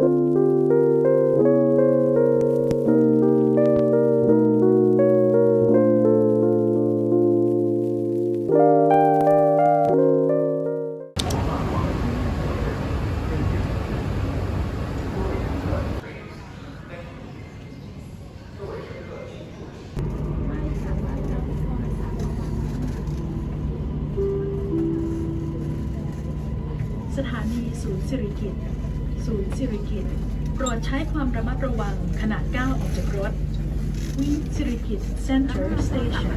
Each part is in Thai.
สถานีศูนย์สิริกิติ์ ศูนย์สิริกิตโปรดใช้ความระมัดระวังขณะก้าวออกจากรถ We สิริกิต Center Station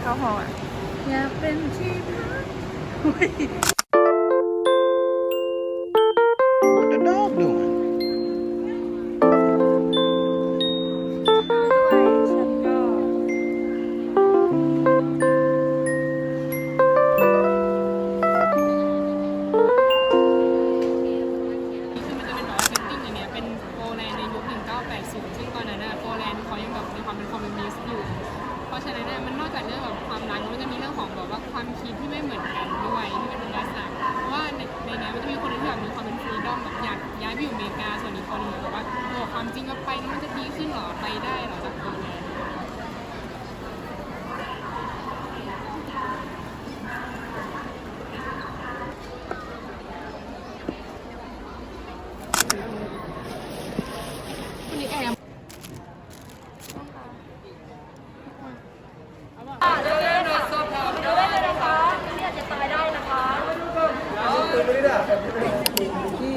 เข้าหออะอยากเป็นที่พัก เพราะฉะนั้นน่ยมันนอกจากเรื่องแบบความรักแล้วมันจะมีเรื่องของแบบว่าความคิดที่ไม่เหมือนกันด้วยที่เป็นลักษณะเพราะว่าในในนี้มันจะมีคนที่แบบมีความเป็นฟรีดอมแบบอยากย้ายไปอยู่อเมริกาส่วนอีกคนหนึงแบบว่าโอ้ความจริงก็ไปแล้วมันจะดีขึ้นหรอไปได้หรอจากโปแลนด์ วันนี้แอม ที่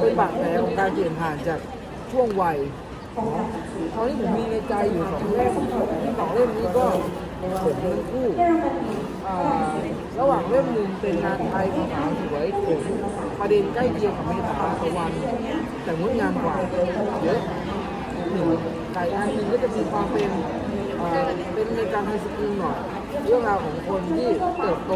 เป็นบาดแผลของการเปลี่ยนผ่านจากช่วงวัยตอนนี้ผมมีในใจอยู่สองเล่มที่สองเล่มนี้ก็ผมทั้งคู่ระหว่างเล่มหนึ่งเป็นงานไทยของสาวสวยผมประเด็นใกล้เคียงกับเมตาตะวันแต่งดงามกว่าเยอะหนึ่งไก่อันหนึ่งก็จะมีความเป็นเป็นในการไฮสคูลหน่อย เรื่องราวของคนที่เติบโต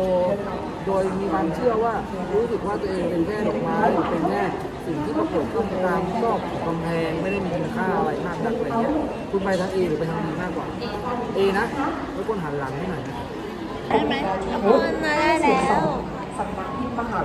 โดยมีความเชื่อว่ารู้สึกว่าตัวเองเป็นแค่ดอกไม้หรือเป็นแค่สิ่งที่ปรากฏขึ้นตามซอกกำแพงไม่ได้มีคุณค่าอะไรมากนักอะไรเงี้ยคุณไปทางเอหรือไปทางบีมากกว่าเอนะแล้วคนหันหลังให้หน่อยนะได้ไหมเอาคนมาได้แล้วสัตว์ที่มหา